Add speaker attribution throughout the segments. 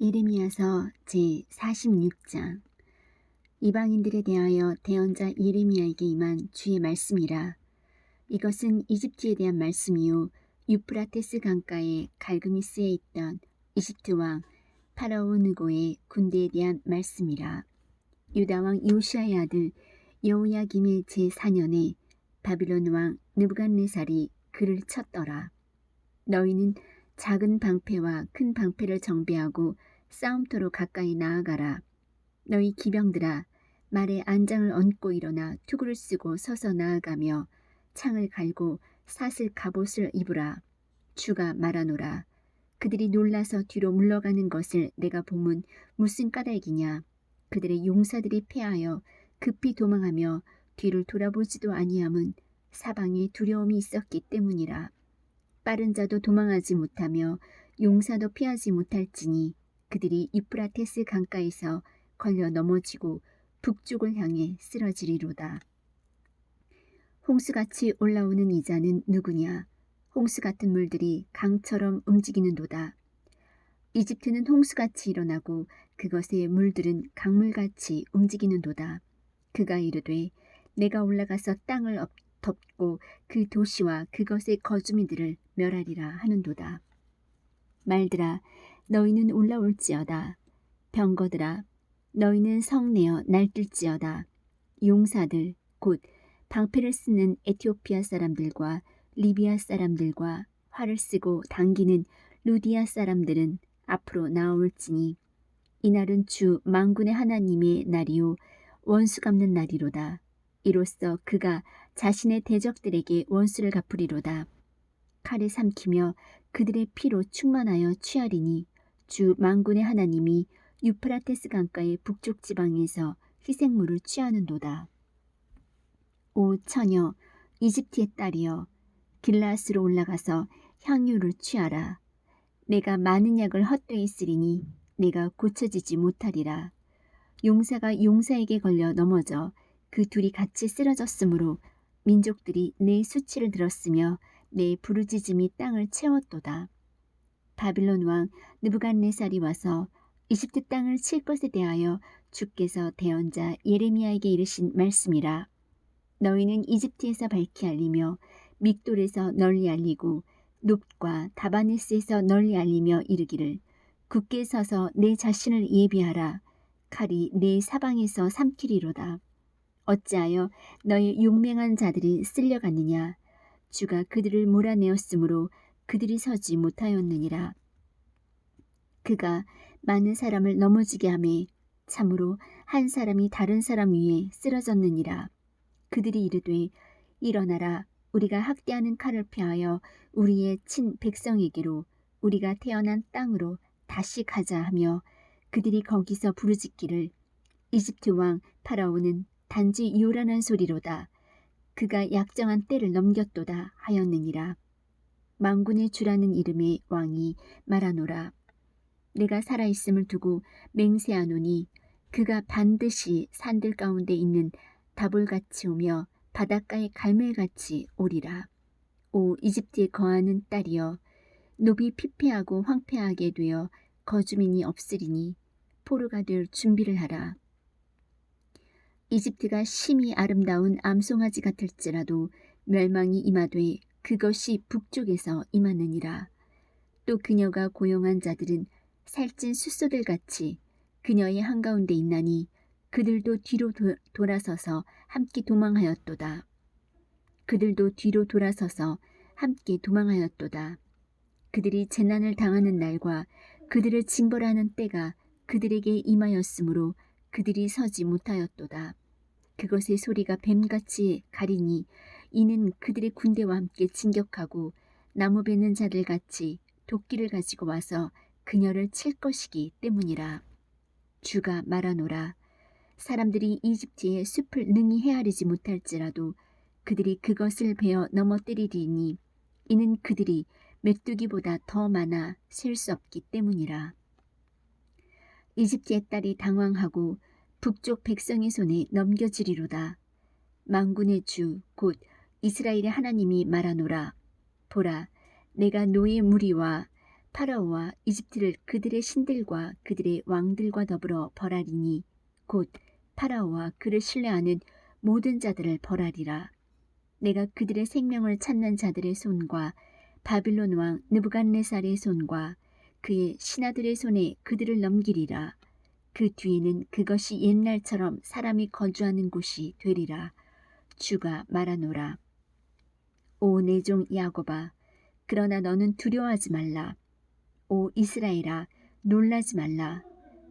Speaker 1: 예레미야서 제46장. 이방인들에 대하여 대언자 예레미야에게 임한 주의 말씀이라. 이것은 이집트에 대한 말씀이요. 유프라테스 강가에 갈그미스에 있던 이집트 왕 파라오 느고의 군대에 대한 말씀이라. 유다 왕 요시아의 아들 여호야김의 제4년에 바빌론 왕 느부갓네살이 그를 쳤더라. 너희는 작은 방패와 큰 방패를 정비하고 싸움터로 가까이 나아가라. 너희 기병들아 말에 안장을 얹고 일어나 투구를 쓰고 서서 나아가며 창을 갈고 사슬 갑옷을 입으라. 주가 말하노라. 그들이 놀라서 뒤로 물러가는 것을 내가 보면 무슨 까닭이냐. 그들의 용사들이 패하여 급히 도망하며 뒤를 돌아보지도 아니함은 사방에 두려움이 있었기 때문이라. 빠른 자도 도망하지 못하며 용사도 피하지 못할지니 그들이 유프라테스 강가에서 걸려 넘어지고 북쪽을 향해 쓰러지리로다. 홍수같이 올라오는 이자는 누구냐? 홍수 같은 물들이 강처럼 움직이는도다. 이집트는 홍수같이 일어나고 그것의 물들은 강물같이 움직이는도다. 그가 이르되 내가 올라가서 땅을 덮고 그 도시와 그것의 거주민들을 멸하리라 하는도다. 말들아 너희는 올라올지어다. 병거들아 너희는 성내어 날뛸지어다. 용사들 곧 방패를 쓰는 에티오피아 사람들과 리비아 사람들과 활을 쓰고 당기는 루디아 사람들은 앞으로 나올지니 이날은 주 망군의 하나님의 날이요 원수 갚는 날이로다. 이로써 그가 자신의 대적들에게 원수를 갚으리로다. 칼에 삼키며 그들의 피로 충만하여 취하리니 주 망군의 하나님이 유프라테스 강가의 북쪽 지방에서 희생물을 취하는도다. 오 처녀 이집트의 딸이여 길라스로 올라가서 향유를 취하라. 내가 많은 약을 헛되이 쓰리니 내가 고쳐지지 못하리라. 용사가 용사에게 걸려 넘어져 그 둘이 같이 쓰러졌으므로 민족들이 내 수치를 들었으며 내 부르짖음이 땅을 채웠도다. 바빌론 왕 느부갓네살이 와서 이집트 땅을 칠 것에 대하여 주께서 대언자 예레미야에게 이르신 말씀이라. 너희는 이집트에서 밝히 알리며 믹돌에서 널리 알리고 눕과 다바네스에서 널리 알리며 이르기를 굳게 서서 내 자신을 예비하라. 칼이 내 사방에서 삼키리로다. 어찌하여 너의 용맹한 자들이 쓸려갔느냐? 주가 그들을 몰아내었으므로 그들이 서지 못하였느니라. 그가 많은 사람을 넘어지게 하매 참으로 한 사람이 다른 사람 위에 쓰러졌느니라. 그들이 이르되 일어나라. 우리가 학대하는 칼을 피하여 우리의 친 백성에게로 우리가 태어난 땅으로 다시 가자 하며 그들이 거기서 부르짖기를 이집트 왕 파라오는 단지 요란한 소리로다. 그가 약정한 때를 넘겼도다 하였느니라. 망군의 주라는 이름의 왕이 말하노라. 내가 살아있음을 두고 맹세하노니 그가 반드시 산들 가운데 있는 다볼같이 오며 바닷가의 갈멜같이 오리라. 오 이집트에 거하는 딸이여 노비 피폐하고 황폐하게 되어 거주민이 없으리니 포로가 될 준비를 하라. 이집트가 심히 아름다운 암송아지 같을지라도 멸망이 임하되 그것이 북쪽에서 임하느니라. 또 그녀가 고용한 자들은 살찐 숫소들 같이 그녀의 한가운데 있나니 그들도 뒤로 도, 돌아서서 함께 도망하였도다. 그들도 뒤로 돌아서서 함께 도망하였도다. 그들이 재난을 당하는 날과 그들을 징벌하는 때가 그들에게 임하였으므로 그들이 서지 못하였도다. 그것의 소리가 뱀같이 가리니 이는 그들의 군대와 함께 진격하고 나무 베는 자들 같이 도끼를 가지고 와서 그녀를 칠 것이기 때문이라. 주가 말하노라. 사람들이 이집트의 숲을 능히 헤아리지 못할지라도 그들이 그것을 베어 넘어뜨리리니 이는 그들이 메뚜기보다 더 많아 셀 수 없기 때문이라. 이집트의 딸이 당황하고 북쪽 백성의 손에 넘겨지리로다. 망군의 주 곧 이스라엘의 하나님이 말하노라. 보라 내가 노의 무리와 파라오와 이집트를 그들의 신들과 그들의 왕들과 더불어 벌하리니 곧 파라오와 그를 신뢰하는 모든 자들을 벌하리라. 내가 그들의 생명을 찾는 자들의 손과 바빌론 왕 느부갓네살의 손과 그의 신하들의 손에 그들을 넘기리라. 그 뒤에는 그것이 옛날처럼 사람이 거주하는 곳이 되리라. 주가 말하노라. 오 내 종 야곱아, 그러나 너는 두려워하지 말라. 오 이스라엘아, 놀라지 말라.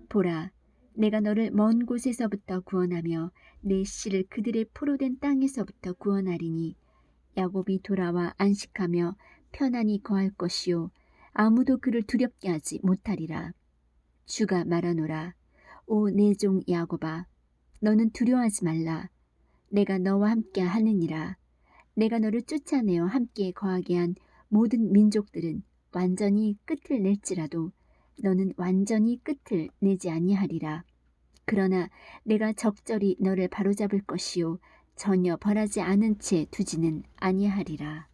Speaker 1: 보라, 내가 너를 먼 곳에서부터 구원하며 내 씨를 그들의 포로된 땅에서부터 구원하리니 야곱이 돌아와 안식하며 편안히 거할 것이요 아무도 그를 두렵게 하지 못하리라. 주가 말하노라. 오 내 종 야곱아, 너는 두려워하지 말라. 내가 너와 함께 하느니라. 내가 너를 쫓아내어 함께 거하게 한 모든 민족들은 완전히 끝을 낼지라도 너는 완전히 끝을 내지 아니하리라. 그러나 내가 적절히 너를 바로잡을 것이요 전혀 벌하지 않은 채 두지는 아니하리라.